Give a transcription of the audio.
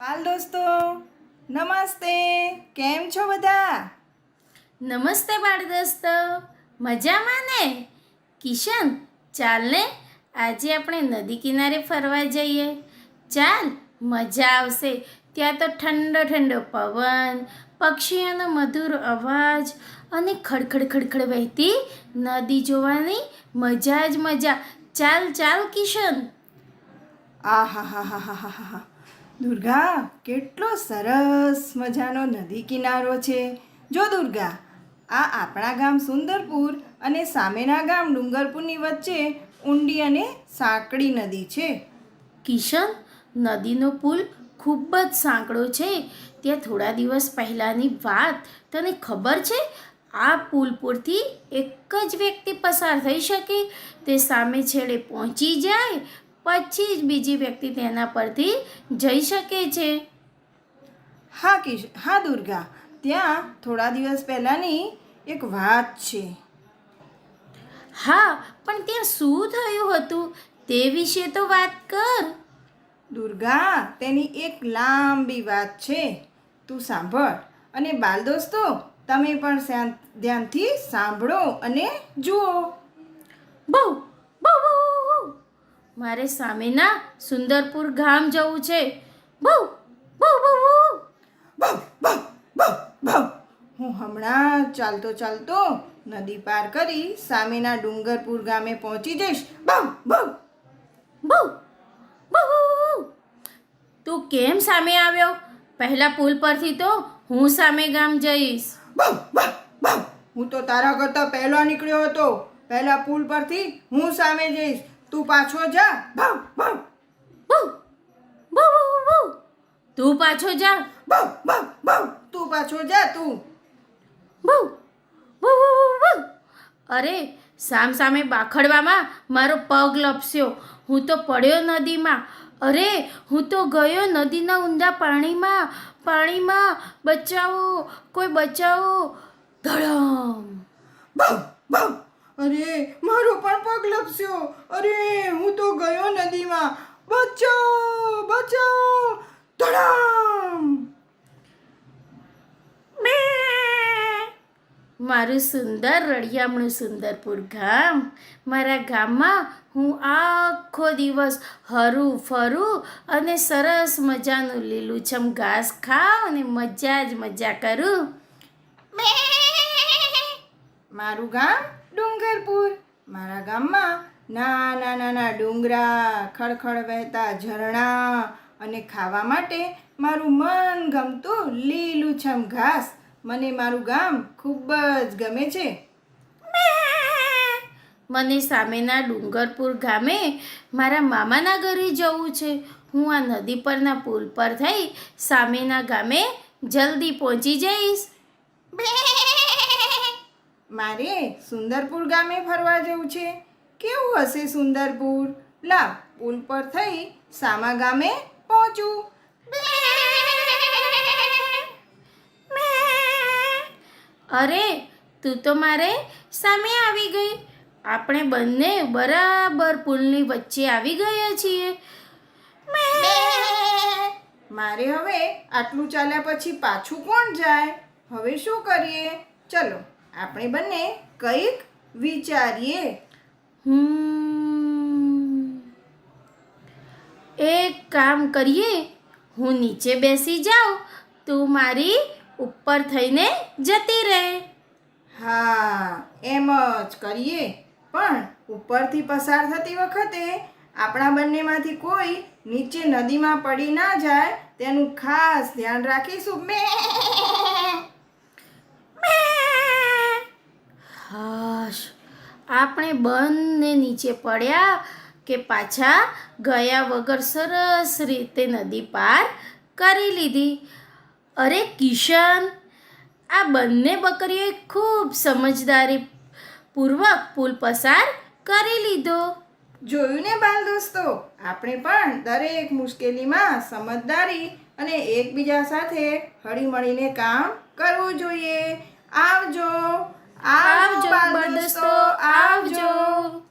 હાલ દોસ્તો નમસ્તે. કેમ છો બધા? નમસ્તે બાળ દોસ્તો. મજામાં ને? કિશન ચાલ ને. આજે આપણે નદી કિનારે ફરવા જઈએ. ચાલ મજા આવશે. ત્યાં તો ઠંડો ઠંડો પવન પક્ષીઓનો મધુર અવાજ અને ખડખડ ખડખડ વહેતી નદી જોવાની મજા જ મજા. ચાલ ચાલ કિશન. આ હા હા હા હા હા હા દુર્ગા, કેટલો સરસ મજાનો નદી કિનારો છે. જો દુર્ગા, આ આપણા ગામ સુંદરપુર અને સામેના ગામ ડુંગરપુરની વચ્ચે ઊંડી અને સાંકડી નદી છે. કિશન, નદીનો પુલ ખૂબ જ સાંકડો છે. ત્યાં થોડા દિવસ પહેલાંની વાત, તને ખબર છે? આ પુલ પરથી એક જ વ્યક્તિ પસાર થઈ શકે. તે સામે છેડે પહોંચી જાય પછી જ બીજી વ્યક્તિ તેના પરથી જઈ શકે છે. હા કિશ હા દુર્ગા. ત્યાં થોડા દિવસ પહેલાંની એક વાત છે. હા પણ ત્યાં શું થયું હતું? તે વિશે તો વાત કર. દુર્ગા તેની એક લાંબી વાત છે. તું સાંભળ. અને બાલ દોસ્તો તમે પણ ધ્યાનથી સાંભળો અને જુઓ. બહુ બહુ. મારે સામેના સુંદરપુર ગામ જવું છે. બહુ બહુ બહુ બહુ. ભવ ભવ હું હમણાં ચાલતો ચાલતો નદી પાર કરી સામેના ડુંગરપુર ગામે પહોંચી જઈશ. બહુ બહુ. બહુ બહુ. તું કેમ સામે આવ્યો? પહેલા પુલ પરથી તો હું સામે ગામ જઈશ. ભવ ભવ ભવ હું તો તારા કરતાં પહેલો નીકળ્યો હતો. પહેલા પુલ પરથી હું સામે જઈશ. તું પાછો જા. ભાવ ભાવ ભાવ ભાવ બહુ તું પાછો જા. ભાવ ભાવ ભાવ તું પાછો જા તું. ભાવ ભાવ ભાવ બહુ. અરે સામ સામે બાખડવામાં મારો પગ લપસ્યો. હું તો પડ્યો નદીમાં. અરે હું તો ગયો નદીના ઊંડા પાણીમાં. પાણીમાં બચાવો કોઈ બચાવો ધડમ. ભવ ભવ અરે મારો પણ પગ લપસ્યો. અરે હું તો ગયો નદીમાં. બચો બચાવો. ધડામ. મારું સુંદર રળિયામણું સુંદરપુર ગામ. મારા ગામમાં હું આખો દિવસ હરું ફરું અને સરસ મજાનું લીલુંછમ ઘાસ ખાઉં અને મજા જ મજા કરું. મારું ગામ ડુંગરપુર. મારા ગામમાં નાના નાના ડુંગરા ખળખળ વહેતા ઝરણા અને ખાવા માટે મારું મન ગમતું લીલુંછમ ઘાસ. મને મારું ગામ ખૂબ જ ગમે છે. મને સામેના ડુંગરપુર ગામે મારા મામાના ઘરે જવું છે. હું આ નદી પરના પુલ પર થઈ સામેના ગામે જલ્દી પહોંચી જઈશ. મારે સુંદરપુર ગામે ફરવા જવું છે. કેવું હશે સુંદરપુર? લા પુલ પર થઈ સામા ગામે પહોંચું. અરે તું તો મારે સામે આવી ગઈ. આપણે બંને બરાબર પુલની વચ્ચે આવી ગયા છીએ. મારે હવે આટલું ચાલ્યા પછી પાછું કોણ જાય? હવે શું કરીએ? ચલો. આપણે બંને કંઈક વિચારીએ. હમ. એક કામ કરીએ હું નીચે બેસી જાઉં તું મારી ઉપર થઈને જતી રહે. હા એમ જ કરીએ. પણ ઉપરથી પસાર થતી વખતે આપણા બંનેમાંથી કોઈ નીચે નદીમાં પડી ના જાય તેનું ખાસ ધ્યાન રાખીશું. મે. આપણે બંને નીચે પડ્યા કે પાછા ગયા વગર સરસ રીતે નદી પાર કરી લીધી. અરે કિશન, આ બંને બકરીઓએ ખૂબ સમજદારી પૂર્વક પુલ પસાર કરી લીધો. જોયું ને બાલ દોસ્તો? આપણે પણ દરેક મુશ્કેલીમાં સમજદારી અને એકબીજા સાથે હળીમળીને કામ કરવું જોઈએ. આવજો. આવજો દોસ્તો આવજો.